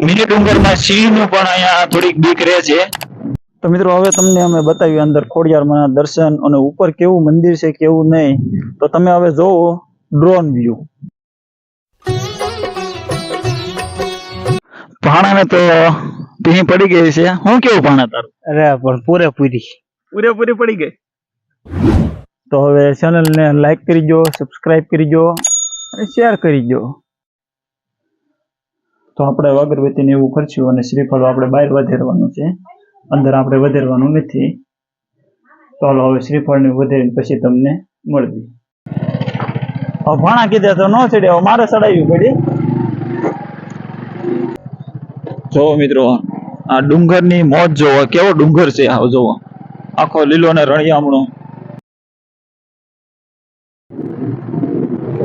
Mini ડુંગરમાં સિંહનું પણ અહીંયા થોડીક બીક રહે છે. તો મિત્રો હવે તમને અમે બતાવ્યું અંદર ખોડિયારમાં દર્શન અને ઉપર કેવું મંદિર છે કેવું નહીં. તો તમે હવે જોવો ડ્રોન વ્યૂ ભાણાને તો ભીં પડી ગઈ છે. હું કેવું ભાણા તારું? અરે પણ પૂરેપૂરી. પૂરેપૂરી પડી ગઈ. તો હવે ચેનલને લાઈક કરી દો સબસ્ક્રાઇબ કરી દો અને શેર કરી દો. તો આપણે અગરબત્તી ને એવું ખર્ચ્યું અને શ્રીફળ આપણે બહાર વધેરવાનું છે. અંદર આપણે વધેરવાનું નથી. તો હવે શ્રીફળ ને વધેરીને પછી તમને મળવી ભાણા કીધે તો ન ચડે મારે ચડાવ્યું પડી. જો મિત્રો, આ ડુંગરની મોજ જોવો, કેવો ડુંગર છે આ જોવો. આખો લીલો ને રણિયામણો.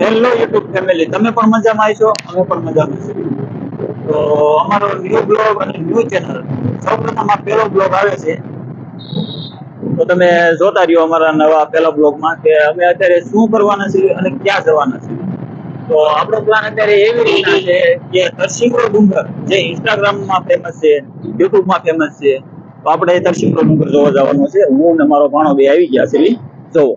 હેલો યુટ્યુબ ફેમિલી તમે પણ મજામાં આવીશો અમે પણ મજામાં છીએ. તો અમારો ન્યૂ બ્લોગ અને ન્યૂ ચેનલ સૌપ્રથમ આ પહેલો બ્લોગ આવે છે. તો તમે જોતા રહ્યો અમારા નવા પહેલા બ્લોગમાં કે અમે અત્યારે શું કરવાના છીએ અને ક્યાં જવાના છીએ. તો આપણો પ્લાન અત્યારે એવી રીતના છે કે તરસિંગરો ડુંગર, જે ઇન્સ્ટાગ્રામમાં ફેમસ છે યુટ્યુબમાં ફેમસ છે, તો આપણે તરસિંગરો ડુંગર જોવા જવાનું છે. હું અને મારો ભાણો બે આવી ગયા છે જોવો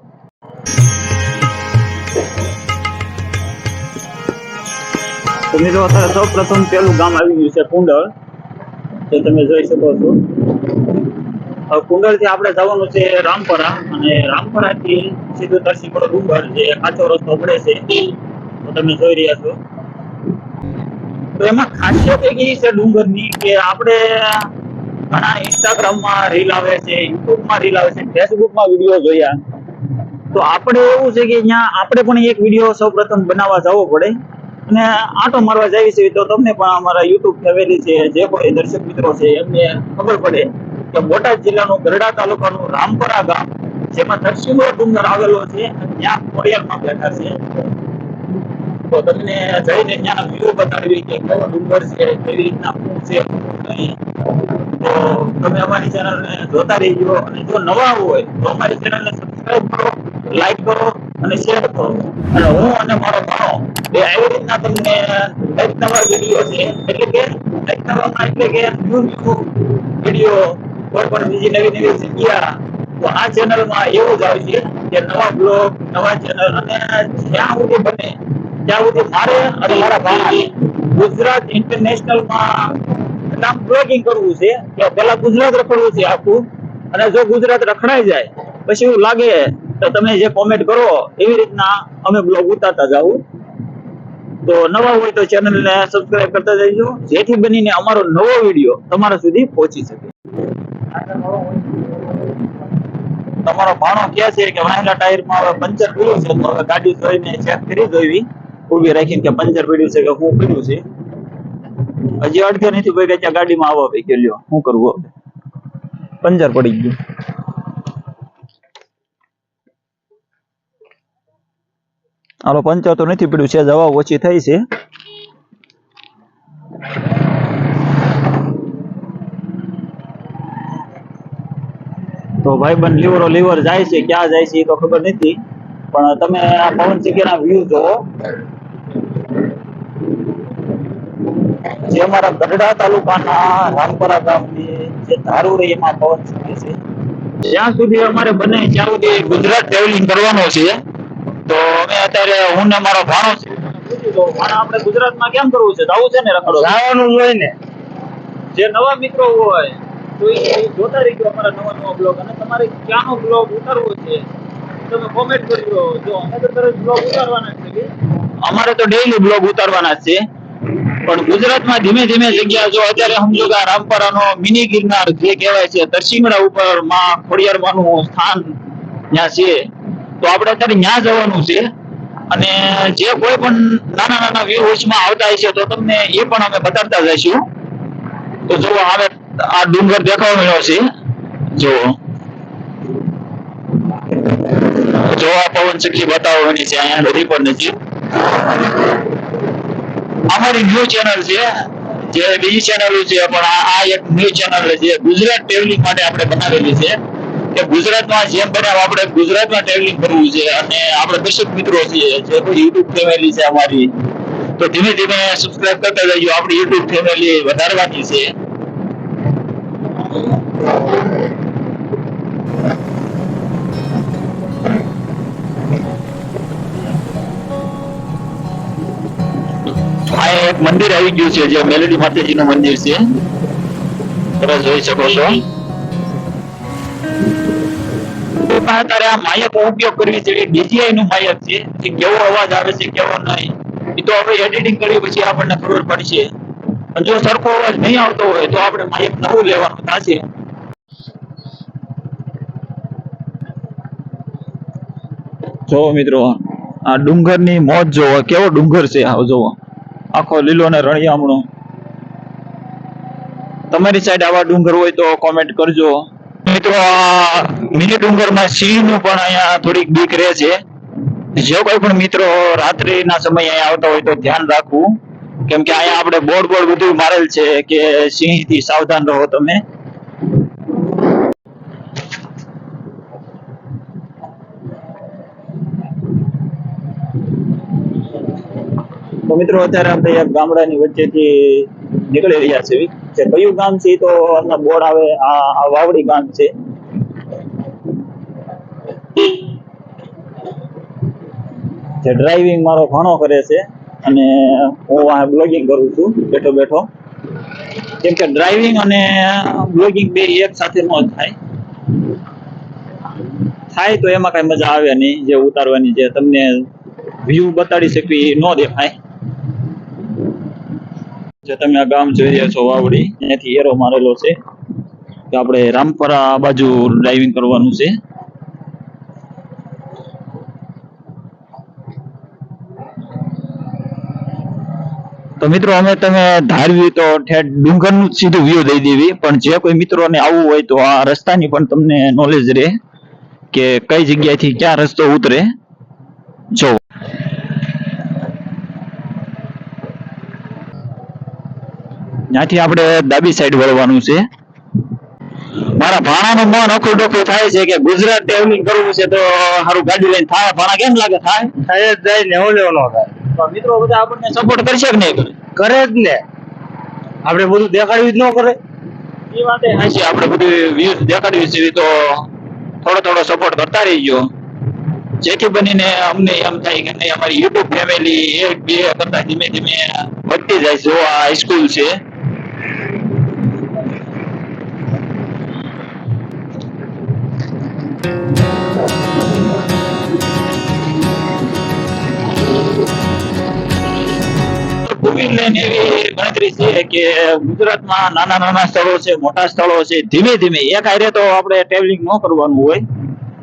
તો મિત્રો, અત્યારે સૌ પ્રથમ પેલું ગામ આવી ગયું છે કુંડળ. જે તમે જોઈ શકો છો. હવે કુંડળથી આપણે જવાનું છે રામપરા. અને રામપરા થી સીધું તરસીપડો ડુંગર, જે કાચો રસ્તો પડે છે. તો તમે જોઈ રહ્યા છો. તો એમાં ખાસિયત એક છે ડુંગરની કે આપણે ઘણા ઇન્સ્ટાગ્રામમાં રીલ આવે છે યુટ્યુબમાં રીલ આવે છે ફેસબુકમાં વીડિયો જોયા. તો આપણે એવું છે કે અહીંયા આપણે પણ એક વીડિયો સૌ પ્રથમ બનાવવા જવો પડે. અને આટો મારવા જઈએ છે તો તમને પણ અમારા યુટ્યુબ ફેમિલી છે, જે કોઈ દર્શક મિત્રો છે, એમને ખબર પડે કે બોટાદ જિલ્લાનું ગરડા તાલુકાનું રામપરા ગામ, જેમાં નરસિંહ ડુંગર આવેલો છે ત્યાં ખોડિયારમાં બેઠા છે. તો તમને જઈને ત્યાં વ્યૂ બતાડવી કે કેવો ડુંગર છે, કેવી રીતના શું છે તો તમે અમારી ચેનલને જોતા રહીજો. અને જો નવા હોય તો અમારી ચેનલને સબસ્ક્રાઇબ કરો લાઈક કરો અને શેર કરો. અને હું અને મારો ભાણો બે રીતના તમને એવું ગુજરાત ઇન્ટરનેશનલમાં માં આમ બ્લોગિંગ કરવું છે. કે પેલા ગુજરાત રખડવું છે આખું. અને જો ગુજરાત રખડાઈ જાય, પછી એવું લાગે તો તમે જે કોમેન્ટ કરો, એવી રીતના અમે બ્લોગ ઉતારતા જાવું તો નવા હોય તો ચેનલને સબસ્ક્રાઇબ કરતા જઈજો જેથી બનીને અમારો નવો વીડિયો તમારા સુધી પહોંચી શકે. તમારો ભાણો કે છે કે વાહેલા ટાયરમાં હવે પંચર પડ્યું છે, તો હવે ગાડી જોઈને ચેક કરી જોઈવી ઊભી રાખીને કે પંચર પડ્યું છે કે હું પડ્યું છે. હજી અડધો નથી ભાઈ કે ગાડીમાં આવવા ભાઈ કે લ્યો શું કરવું પંચર પડી ગયું. હાલો પંચોતેર નથી પડ્યું, છે દવા ઓછી થઈ છે. તો ભાઈબંધ લીવરો લીવર જાય છે, ક્યાં જાય છે એ તો ખબર નથી. પણ તમે આ પવન સિંગના વ્યૂ જોવો જે અમારા ગઢડા તાલુકાના રામપરા ગામની જે ધારુરી એમાં પવન સિંહ છે. જ્યાં સુધી અમારે બને ત્યાં સુધી ગુજરાત ટ્રાવેલિંગ કરવાનો છે તો અમે અત્યારે હું ને મારો ભાણો છે. આપણે ગુજરાતમાં કેમ કરવું છે? જવું છે ને રખડો? જવાનું હોય ને. જે નવા મિત્રો હોય તો એ જોતા રહીજો અમારા નવા નવા બ્લોગ. અને તમારે ક્યાંનો બ્લોગ ઉતારવો છે? તમે કોમેન્ટ કરજો. જો અમે તો તરત બ્લોગ ઉતારવાના છે અમારે તો ડેઈલી બ્લોગ ઉતારવાના છે. પણ ગુજરાતમાં ધીમે ધીમે જગ્યા જો અત્યારે સમજો કે રામપરાનો મિની ગિરનાર જે કહેવાય છે તરસિંગડા ઉપરમાં ખોડિયારમાંનું સ્થાન ત્યાં છે. તો આપણે અત્યારે ત્યાં જવાનું છે. અને જે કોઈ પણ નાના નાના વ્યૂઝમાં આવતા હશે તો તમને એ પણ અમે બતાવતા જઈશું. તો જો હવે આ ડુંગર દેખાવા મળ્યો છે. જો જો આ પવન ચક્કી બતાવવાની છે, અહીંયા નદી પણ નથી. અમારી ન્યૂ ચેનલ છે. જે બીજી ચેનલ છે, પણ આ એક ન્યૂ ચેનલ છે. ગુજરાત ટ્રેવલિંગ માટે આપણે બનાવેલી છે. કે ગુજરાતમાં જેમ બને એમ આપણે ગુજરાતમાં ટ્રેવલિંગ કરવું છે અને આપણે દર્શક મિત્રો છીએ, જે કોઈ યુટ્યુબ ફેમિલી છે અમારી, તો ધીમે ધીમે સબસ્ક્રાઇબ કરતા જજો આપણી યુટ્યુબ ફેમિલી વધારવાની છે. આ એક મંદિર આવી ગયું છે, જે મેલડી માતાજીનું મંદિર છે. તમે જોઈ શકો છો. તારે આ માયક ઉપયોગ કરવી છે ડીજીઆઈ નું માયક છે કે કેવો અવાજ આવે છે, કેવો નહીં, એ તો આપણે એડિટિંગ કરી પછી આપણને ખબર પડશે. જો સરખો અવાજ નહીં આવતો હોય તો આપણે માયક નવું લેવાનું થશે. જો મિત્રો, આ ડુંગરની મોજ જોવો, કેવો ડુંગર છે આ જોવો. આખો લીલો ને રણિયામણો તમારી સાઈડ આવા ડુંગર હોય તો કોમેન્ટ કરજો. મિત્રો, આ મિની ડુંગરમાં સિંહનું પણ અહીંયા થોડીક બીક રહે છે. જે કોઈ પણ મિત્રો રાત્રિના સમયે અહીંયા આવતા હોય તો ધ્યાન રાખવું. કેમ કે અહીંયા આપણે બોર્ડ બોર્ડ બધું મારેલ છે કે સિંહ સાવધાન રહો તમે. તો મિત્રો, અત્યારે આપણે એક ગામડાની વચ્ચેથી નીકળી રહ્યા છે. જે કયું ગામ છે તો આપણા બોર્ડ આવે, આ વાવડી ગામ છે. જે ડ્રાઇવિંગ મારો ઘણો કરે છે અને હું આ બ્લોગિંગ કરું છું. બેઠો બેઠો. કેમ કે ડ્રાઇવિંગ અને બ્લોગિંગ બે એક સાથે ન થાય. થાય તો એમાં કઈ મજા આવે નહીં, જે ઉતારવાની જે તમને વ્યૂ બતાડી શકવી ન દેખાય. જે તમે આ ગામ જોઈ રહ્યા છો, વાવડી અહીંયાથી એરો મારેલો છે. કે આપણે રામપરા બાજુ ડ્રાઇવિંગ કરવાનું છે. તો મિત્રો, અમે તમે ધારવી તો ઠેઠ ડુંગરનું જ સીધું વ્યૂ દઈ દેવી. પણ જે કોઈ મિત્રોને આવવું હોય તો આ રસ્તાની પણ તમને નોલેજ રહે કે કઈ જગ્યાએથી ક્યાં રસ્તો ઉતરે. જો ત્યાંથી આપણે ડાબી સાઈડ વળવાનું છે. મારા ભાણાનું મન અખું ડોખું થાય છે કે ગુજરાત ટ્રાવેલિંગ કરવું છે તો સારું ગાડી લઈને થાય. ભાણા કેમ લાગે થાય? થાય જ જાય ને ઓલે નો થાય. મિત્રો બધા આપણને સપોર્ટ કરશે કે નહીં? કરે જ ને. આપણે બધું દેખાડ્યું જ ન કરે. એ વાતે હાચી આપણે બધું વ્યૂઝ દેખાડ્યું છે તો થોડો થોડો સપોર્ટ કરતા રહીજો. જેથી બનીને અમને એમ થાય કે નહીં અમારી યુટ્યુબ ફેમિલી એક બે કરતા ધીમે ધીમે વધતી જાય જો આ હાઈસ્કૂલ છે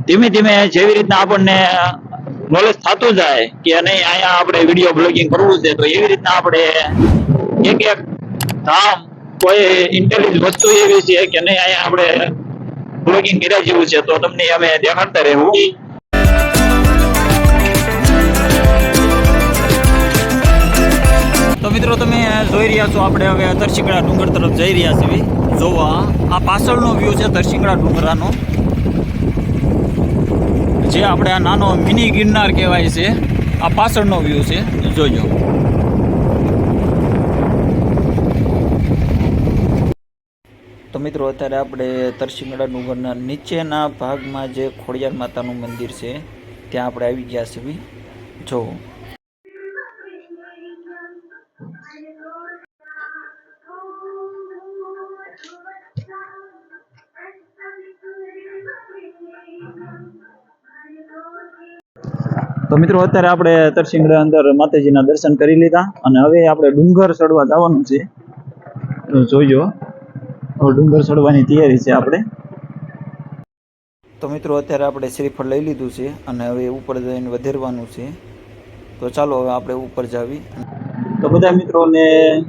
ધીમે ધીમે જેવી રીતના આપણને નોલેજ થતું જાય કે નહીં અહીંયા આપણે વીડિયો બ્લોગિંગ કરવું છે, તો એવી રીતના આપણે એક એક ધામ કોઈ ઇન્ટેલિજન્ટ વસ્તુ એવી છે કે નહીં અહીંયા આપણે બ્લોગિંગ કર્યા જેવું છે, તો તમને અમે દેખાડતા રહેવું. તો મિત્રો, તમે જોઈ રહ્યા છો, આપણે હવે તરશીકડા ડુંગર તરફ જઈ રહ્યા છીએ. જોવા, આ પાછળનો વ્યૂ છે તરશીકડા ડુંગરાનો. જે આપણે આ નાનો મિની ગિરનાર કહેવાય છે, આ પાછળનો વ્યૂ છે. જોજો તો મિત્રો, અત્યારે આપણે તરસિંગડા ડુંગરના નીચેના ભાગમાં જે ખોડિયાર માતાનું મંદિર છે, ત્યાં આપણે આવી ગયા છીએ જો. તો મિત્રો, અત્યારે આપણે તરસિંગડા અંદર માતાજીના દર્શન કરી લીધા અને હવે આપણે ડુંગર ચડવા જવાનું છે. હવે ડુંગર ચડવાની તૈયારી છે આપણે. તો મિત્રો અત્યારે આપણે શ્રીફળ લઈ લીધું છે અને હવે ઉપર જઈને વધેરવાનું છે. તો ચાલો હવે આપણે ઉપર જાવી. તો બધા મિત્રોને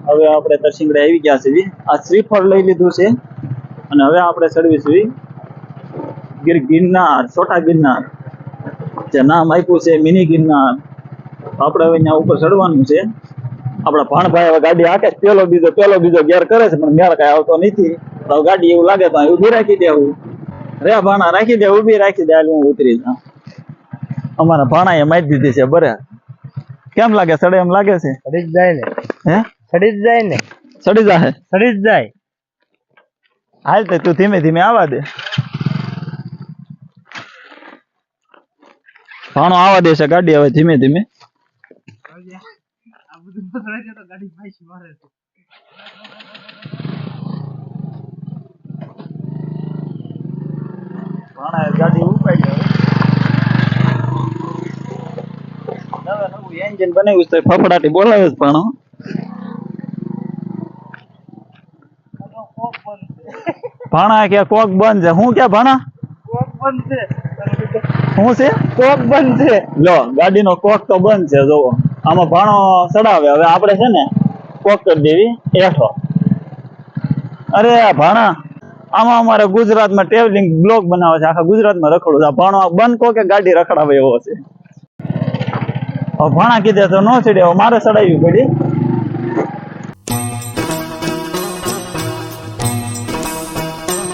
હવે આપણે તરસિંગડા આવી ગયા છે આ શ્રીફળ લઈ લીધું છે અને હવે આપણે ચડવીશું ગીર ગિરનાર છોટા ગિરનાર. જે નામ આપ્યું છે મિની ગિરનાર. આપણે હવે ત્યાં ઉપર ચડવાનું છે. આપણા ભાણભાઈ હવે ગાડી હાકે પેલો બીજો પેલો બીજો ગેર કરે છે પણ મેળ કઈ આવતો નથી. તો ગાડી એવું લાગે તો ઊભી રાખી દેવું. રે ભાણા રાખી દે ઊભી રાખી દે હું ઉતરી જાઉં. અમારા એ મારી દીધી છે બરે. કેમ લાગે? સડે એમ લાગે છે? સડી જ જાય ને. હે? સડી જ જાય ને. સડી જાય સડી જ જાય. હાલ તે તું ધીમે ધીમે આવા દે. ભાણો આવા દે છે ગાડી હવે ધીમે ધીમે. ભાણા ગાડી ઉપાડી હવે નવે નવું એન્જિન બનાવ્યું છે ફફડાટી બોલાવે છે ભાણો ભાણા કે કોક બંધ છે હું કે ભાણા કોક બંધ છે શું છે કોક બંધ છે લો ગાડીનો કોક તો બંધ છે જોવો આમાં ભાણો ચડાવે. હવે આપણે છે ને કોક કરી દેવી એઠો અરે આ ભાણા આમાં અમારે ગુજરાતમાં ટ્રેવલિંગ બ્લોક બનાવે છે. આખા ગુજરાતમાં રખડું છે. આ ભાણો બંધ કો કે ગાડી રખડાવે એવો છે? હવે ભાણા કીધે તો ન ચડે. મારે ચડાવ્યું પડી.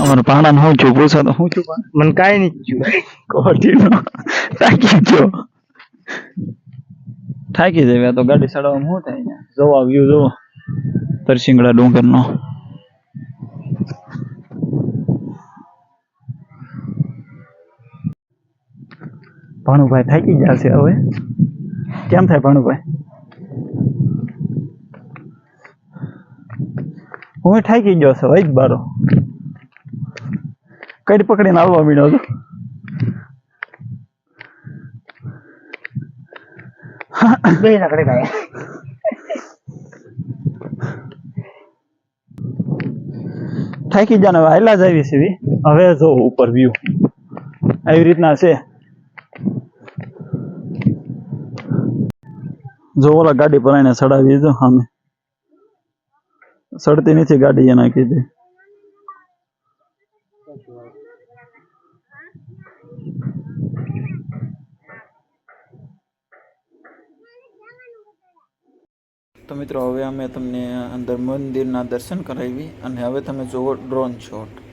અમારે ભાણા હું છું? પૂછો તો હું છું? મને કાઈ નહીં થયું કોટીનો થાકી ગયો. થાકી જાય તો ગાડી ચડાવવામાં શું થાય ને જોવા વ્યૂ જોવો. તરસિંગડા ડુંગરનો. ભાણુભાઈ થાકી ગયા છે હવે. કેમ થાય ભાણુભાઈ હું થાકી ગયો છું વૈદ બારો. કઈ પકડીને આવવા મીડ્યો હતો. બે રખડે ગયા થાકી જાને હવે હાલ્યા જ આવી છે હવે જો ઉપર વ્યૂ આવી રીતના છે. જો ઓલા ગાડી પર એને ચડાવી જો સામે. સડતી નથી ગાડી એના કીધી. તો મિત્રો, હવે અમે તમને અંદર મંદિરના દર્શન કરાવી અને હવે તમે જુઓ ડ્રોન શોટ.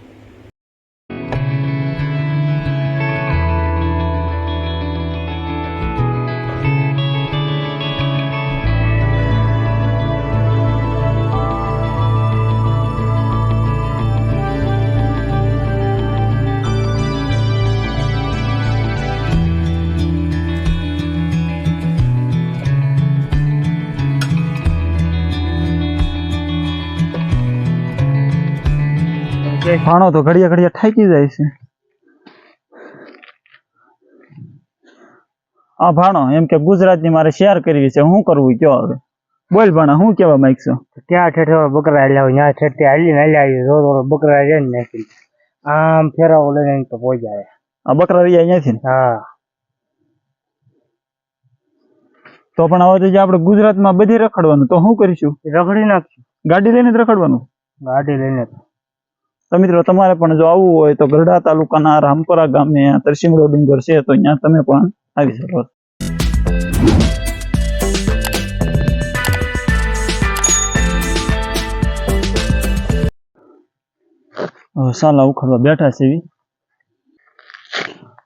ભાણો તો ઘડિયા ઘડિયા થાકી જાય છે. આ ભાણો એમ કે ગુજરાતની મારે શેર કરવી છે હું કરવું કયો હવે? બોલ ભાણા હું કેવા માંગશો? ત્યાં ઠેઠ બકરા હાલ્યા હોય ત્યાં ઠેઠ હાલીને હાલ્યા આવીએ જો તો બકરા છે ને નાખી આમ ફેરાવો લઈને તો પહોંચાય આ બકરા રહ્યા અહીંયાથી ને? હા. તો પણ હવે તો જે આપણે ગુજરાતમાં બધી રખડવાનું તો શું કરીશું? રખડી નાખશું. ગાડી લઈને જ રખડવાનું? ગાડી લઈને તો મિત્રો, તમારે પણ જો આવવું હોય તો ગરડા તાલુકાના રામપરા ગામે તરસિંગડો ડુંગર છે, તો અહીંયા તમે પણ આવી શકો સાલા ઉખડવા બેઠા છે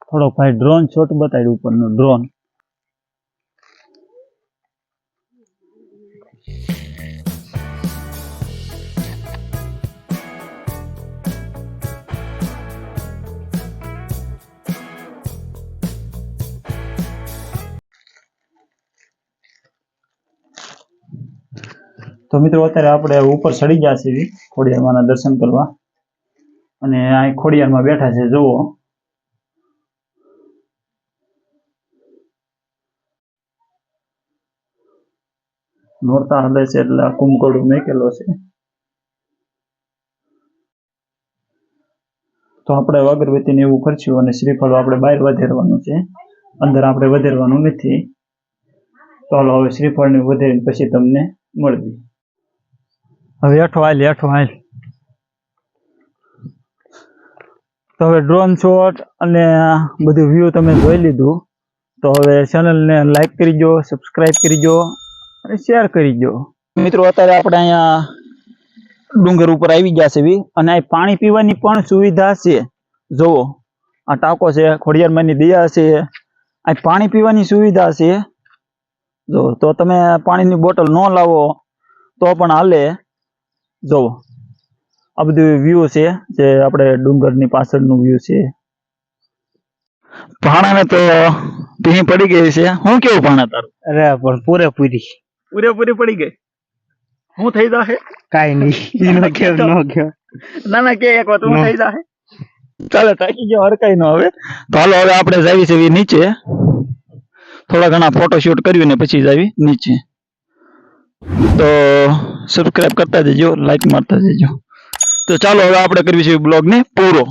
થોડોક ભાઈ ડ્રોન શોટ બતાવ્યું ઉપરનું ડ્રોન તો મિત્રો, અત્યારે આપણે ઉપર ચડી ગયા છીએ ખોડિયારમાંના દર્શન કરવા. અને અહીં ખોડિયારમાં બેઠા છે, જુઓ. નોરતા હાલે છે એટલે આ કુંભકડું મેકેલો છે. તો આપણે અગરબત્તીને એવું ખર્ચ્યું અને શ્રીફળ આપણે બહાર વધેરવાનું છે. અંદર આપણે વધેરવાનું નથી. તો હવે શ્રીફળ ને વધેરીને પછી તમને મળવી હેઠો હાલ હેઠો હાલ તો હવે ડ્રોન શોટ અને બધું વ્યૂ તમે જોઈ લીધું તો હવે ચેનલને લાઈક કરી દો સબસ્ક્રાઇબ કરી દો અને શેર કરી દો મિત્રો અત્યારે આપણે અહીંયા ડુંગર ઉપર આવી ગયા છે બી અને આ પાણી પીવાની પણ સુવિધા છે જુઓ આ ટાંકો છે ખોડિયારમાંની દયા છે આ પાણી પીવાની સુવિધા છે જો તો તમે પાણીની બોટલ ન લાવો તો પણ હાલે જોવો. આ બધું વ્યૂ છે જે આપણે ડુંગરની પાછળનું વ્યૂ છે. ભાણાને તો ભીણી પડી ગઈ છે. હું કેવું ભાણા તારું? અરે પણ પૂરેપૂરી. પૂરેપૂરી પડી ગઈ? હું થઈ જાહે? કાઈ નહીં. નો કયો નો ના ના કે એક વાત હું. થઈ જાહે? ચાલે થાકી ગયો હરકાઈ નો હવે તો હાલો હવે આપણે જાવી છે નીચે. થોડા ઘણા ફોટોશૂટ કર્યું ને પછી જાવી નીચે. તો સબસ્ક્રાઈબ કરતા જજો લાઈક મારતા જજો. તો ચાલો હવે આપણે કરવી છે બ્લોગ ને પૂરો.